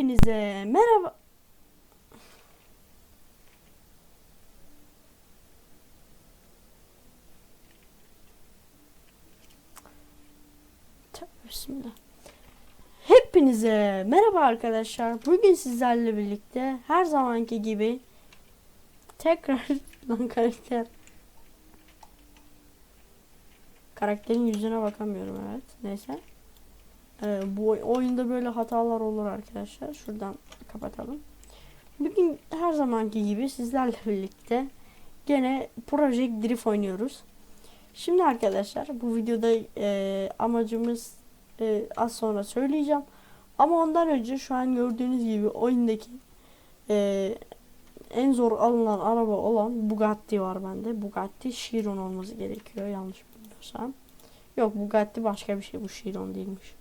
Hepinize merhaba. Bismillah. Hepinize merhaba arkadaşlar. Bugün sizlerle birlikte her zamanki gibi tekrar lan karakter karakterin yüzüne bakamıyorum evet. Neyse. Ee, bu oy- oyunda böyle hatalar olur arkadaşlar. Şuradan kapatalım. Bugün her zamanki gibi sizlerle birlikte gene Project Drift oynuyoruz. Şimdi arkadaşlar bu videoda e, amacımız e, az sonra söyleyeceğim. Ama ondan önce şu an gördüğünüz gibi oyundaki e, en zor alınan araba olan Bugatti var bende. Bugatti Chiron olması gerekiyor yanlış bilmiyorsam. Yok Bugatti başka bir şey bu Chiron değilmiş.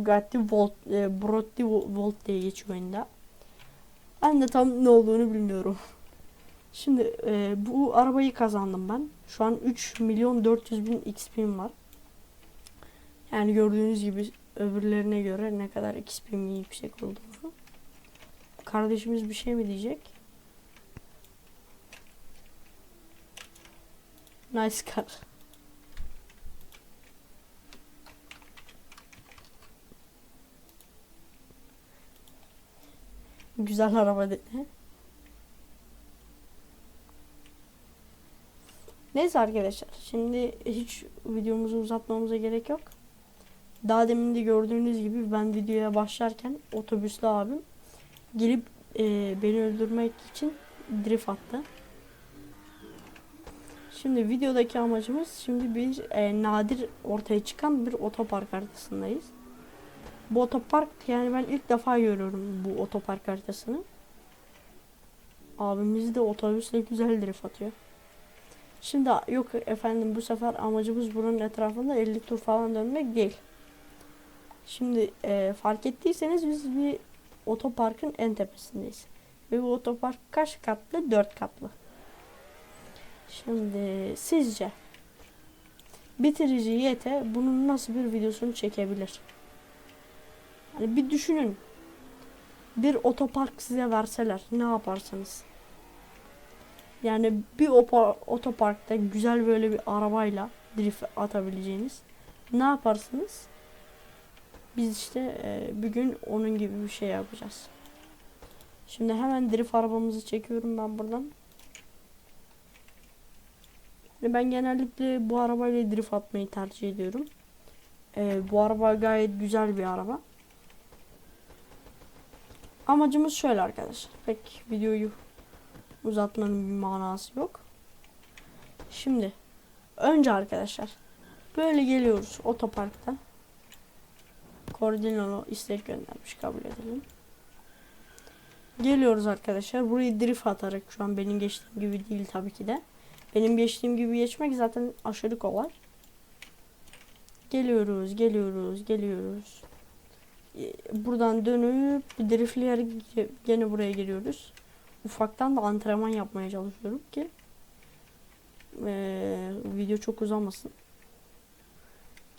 Bugatti Volt, e, Brotti Vo- Volt diye geçiyor oyunda. Ben de tam ne olduğunu bilmiyorum. Şimdi e, bu arabayı kazandım ben. Şu an 3 milyon 400 bin XP'm var. Yani gördüğünüz gibi öbürlerine göre ne kadar XP'min yüksek olduğunu. Kardeşimiz bir şey mi diyecek? Nice car. Güzel araba dedi. Neyse arkadaşlar. Şimdi hiç videomuzu uzatmamıza gerek yok. Daha demin de gördüğünüz gibi ben videoya başlarken otobüslü abim gelip e, beni öldürmek için drift attı. Şimdi videodaki amacımız şimdi bir e, nadir ortaya çıkan bir otopark haritasındayız. Bu otopark yani ben ilk defa görüyorum bu otopark haritasını. Abimiz de otobüsle güzel drift atıyor. Şimdi yok efendim bu sefer amacımız buranın etrafında 50 tur falan dönmek değil. Şimdi e, fark ettiyseniz biz bir otoparkın en tepesindeyiz. Ve bu otopark kaç katlı? 4 katlı. Şimdi sizce bitirici YT bunun nasıl bir videosunu çekebilir? Hani bir düşünün. Bir otopark size verseler ne yaparsınız? Yani bir opa- otoparkta güzel böyle bir arabayla drift atabileceğiniz ne yaparsınız? Biz işte e, bir gün onun gibi bir şey yapacağız. Şimdi hemen drift arabamızı çekiyorum ben buradan. Ben genellikle bu arabayla drift atmayı tercih ediyorum. E, bu araba gayet güzel bir araba. Amacımız şöyle arkadaşlar. Pek videoyu uzatmanın bir manası yok. Şimdi önce arkadaşlar böyle geliyoruz otoparkta. Koordinalo istek göndermiş kabul edelim. Geliyoruz arkadaşlar. Burayı drift atarak şu an benim geçtiğim gibi değil tabii ki de. Benim geçtiğim gibi geçmek zaten aşırı kolay. Geliyoruz, geliyoruz, geliyoruz. Ee, Buradan dönüp driftleyerek gene buraya geliyoruz. Ufaktan da antrenman yapmaya çalışıyorum ki ee, video çok uzamasın.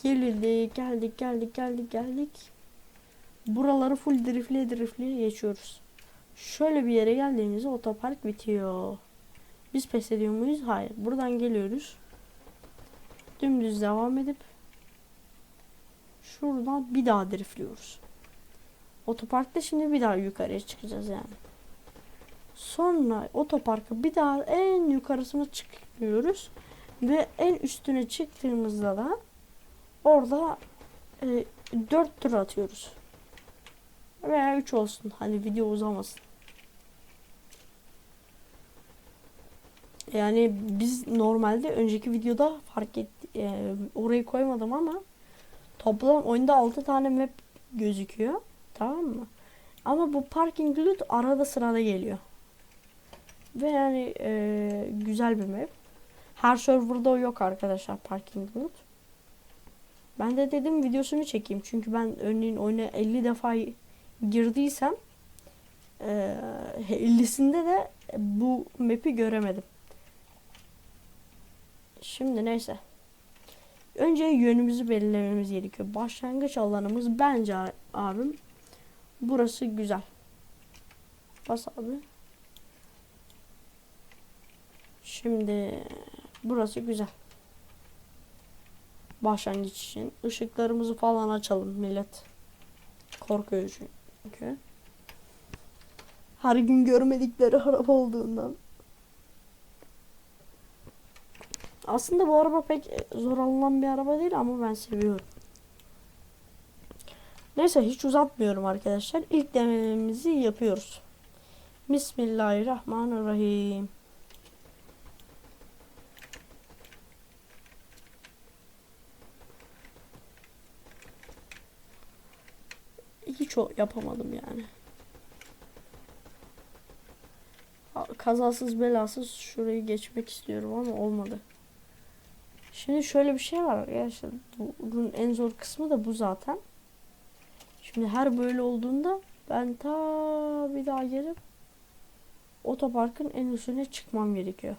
Geldik, geldik, geldik, geldik, geldik. Buraları full driftle driftle geçiyoruz. Şöyle bir yere geldiğimizde otopark bitiyor. Biz pes ediyor muyuz? Hayır. Buradan geliyoruz. Dümdüz devam edip şuradan bir daha driftliyoruz. Otoparkta şimdi bir daha yukarıya çıkacağız yani. Sonra otoparkı bir daha en yukarısına çıkıyoruz. Ve en üstüne çıktığımızda da orada e, 4 tur atıyoruz. Veya 3 olsun. Hani video uzamasın. Yani biz normalde önceki videoda fark et e, orayı koymadım ama toplam oyunda 6 tane map gözüküyor. Tamam mı? Ama bu parking lot arada sırada geliyor. Ve yani e, güzel bir map. Her serverda o yok arkadaşlar parking lot. Ben de dedim videosunu çekeyim. Çünkü ben örneğin oyuna 50 defa girdiysem e, 50'sinde de bu map'i göremedim. Şimdi neyse. Önce yönümüzü belirlememiz gerekiyor. Başlangıç alanımız bence abim Burası güzel. Bas abi. Şimdi burası güzel. Başlangıç için. Işıklarımızı falan açalım millet. Korkuyor çünkü. Her gün görmedikleri araba olduğundan. Aslında bu araba pek zor alınan bir araba değil ama ben seviyorum. Neyse hiç uzatmıyorum arkadaşlar. İlk denememizi yapıyoruz. Bismillahirrahmanirrahim. Hiç o yapamadım yani. Kazasız belasız şurayı geçmek istiyorum ama olmadı. Şimdi şöyle bir şey var arkadaşlar. Bunun en zor kısmı da bu zaten. Şimdi her böyle olduğunda ben ta bir daha gelip otoparkın en üstüne çıkmam gerekiyor.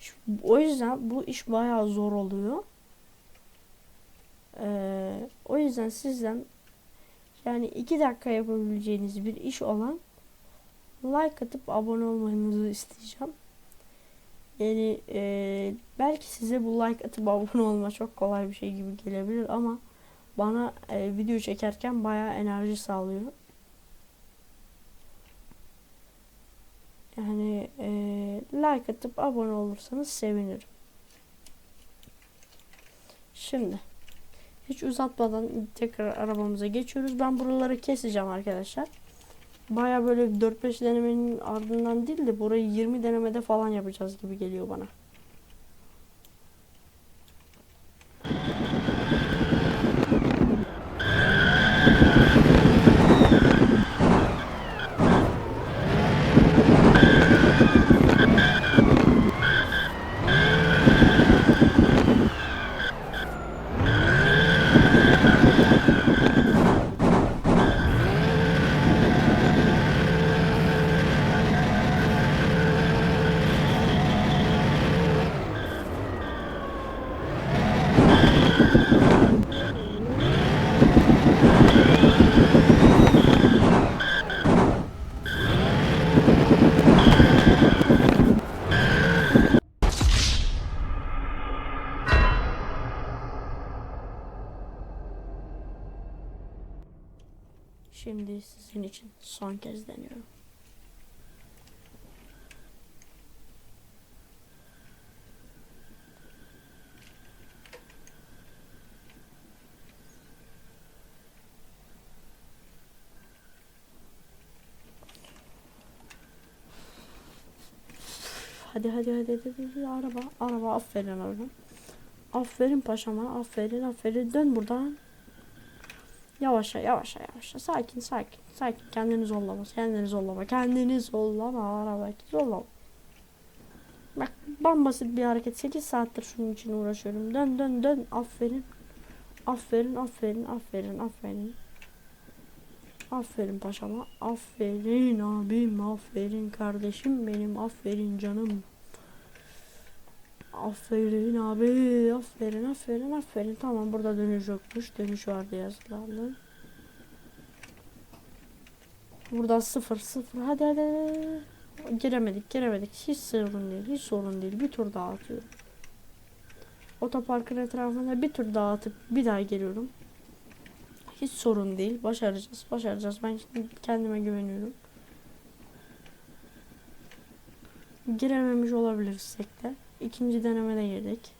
Şimdi o yüzden bu iş bayağı zor oluyor. Ee, o yüzden sizden yani iki dakika yapabileceğiniz bir iş olan like atıp abone olmanızı isteyeceğim. Yani e, belki size bu like atıp abone olma çok kolay bir şey gibi gelebilir ama bana e, video çekerken bayağı enerji sağlıyor. Yani e, like atıp abone olursanız sevinirim. Şimdi hiç uzatmadan tekrar arabamıza geçiyoruz. Ben buraları keseceğim arkadaşlar. Baya böyle 4-5 denemenin ardından değil de burayı 20 denemede falan yapacağız gibi geliyor bana. Thank Şimdi sizin için son kez deniyorum. Hadi hadi hadi hadi, hadi, araba araba aferin araba. Aferin paşama aferin aferin dön buradan. Yavaşça yavaşça yavaşça sakin sakin sakin. Kendini zorlama kendini zorlama. Kendini zorlama araba zorlama. Bak bambasit bir hareket. 8 saattir şunun için uğraşıyorum. Dön dön dön. Aferin. Aferin aferin aferin aferin. Aferin paşama. Aferin abim aferin kardeşim benim. Aferin canım Aferin abi. Aferin aferin aferin. Tamam burada dönüş yokmuş. Dönüş vardı yazılandı. Burada sıfır sıfır. Hadi hadi. Giremedik giremedik. Hiç sorun değil. Hiç sorun değil. Bir tur daha. Otoparkın etrafında bir tur daha atıp bir daha geliyorum. Hiç sorun değil. Başaracağız. Başaracağız. Ben kendime güveniyorum. Girememiş olabilirsek de. İkinci denemede girdik.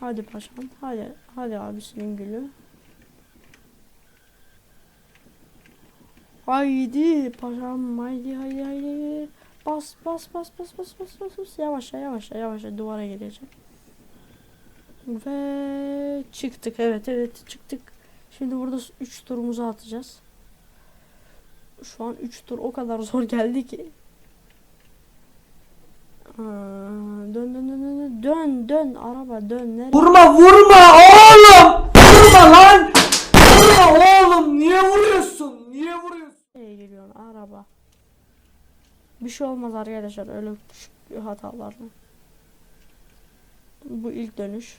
Hadi paşam. Hadi. Hadi abisinin gülü. Haydi paşam. Haydi haydi haydi. Bas bas bas bas bas bas bas bas. Yavaşça yavaşça yavaşça duvara geleceğim. Ve çıktık. Evet evet çıktık. Şimdi burada 3 turumuzu atacağız. Şu an 3 tur o kadar zor geldi ki. Aa, dön dön dön dön dön dön araba dön nereye? Vurma vurma oğlum! Vurma lan! Vurma oğlum! Niye vuruyorsun? Niye vuruyorsun? Nereye geliyorsun araba? Bir şey olmaz arkadaşlar öyle küçük hatalarla. Bu ilk dönüş.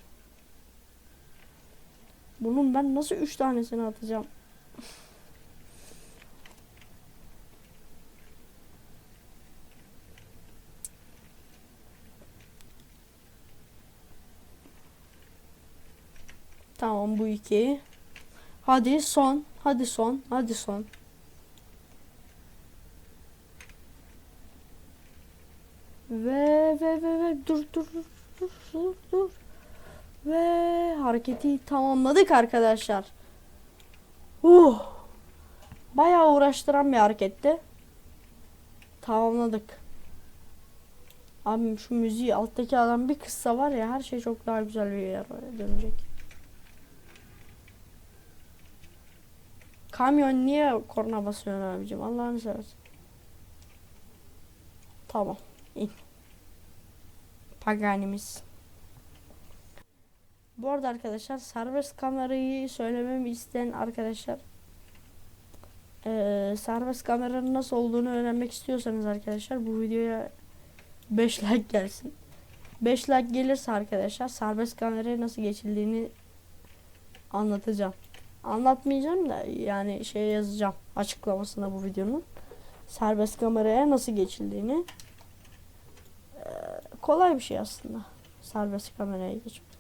Bunun ben nasıl 3 tanesini atacağım? Tamam bu iki. Hadi son. Hadi son. Hadi son. Ve ve ve ve dur dur dur dur dur. Ve hareketi tamamladık arkadaşlar. Uh. Bayağı uğraştıran bir hareketti. Tamamladık. Abim şu müziği alttaki adam bir kıssa var ya her şey çok daha güzel bir yere dönecek. Kamyon niye korna basıyorsun abicim? Allah'ını seversen. Tamam. in. Pagani'miz. Bu arada arkadaşlar serbest kamerayı söylememi isteyen arkadaşlar eee, serbest kameranın nasıl olduğunu öğrenmek istiyorsanız arkadaşlar bu videoya 5 like gelsin. 5 like gelirse arkadaşlar serbest kameraya nasıl geçildiğini anlatacağım. Anlatmayacağım da yani şey yazacağım açıklamasına bu videonun. Serbest kameraya nasıl geçildiğini. Eee, kolay bir şey aslında. Serbest kameraya geçmek.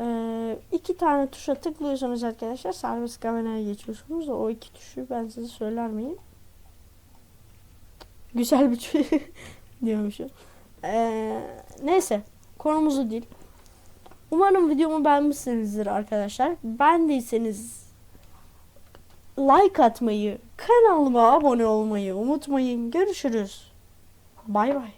Ee, iki tane tuşa tıklıyorsunuz arkadaşlar. Serbest kameraya geçiyorsunuz. O iki tuşu ben size söyler miyim? Güzel bir tuş diyormuşum. Ee, neyse. Konumuzu değil. Umarım videomu beğenmişsinizdir arkadaşlar. Beğendiyseniz like atmayı, kanalıma abone olmayı unutmayın. Görüşürüz. Bay bay.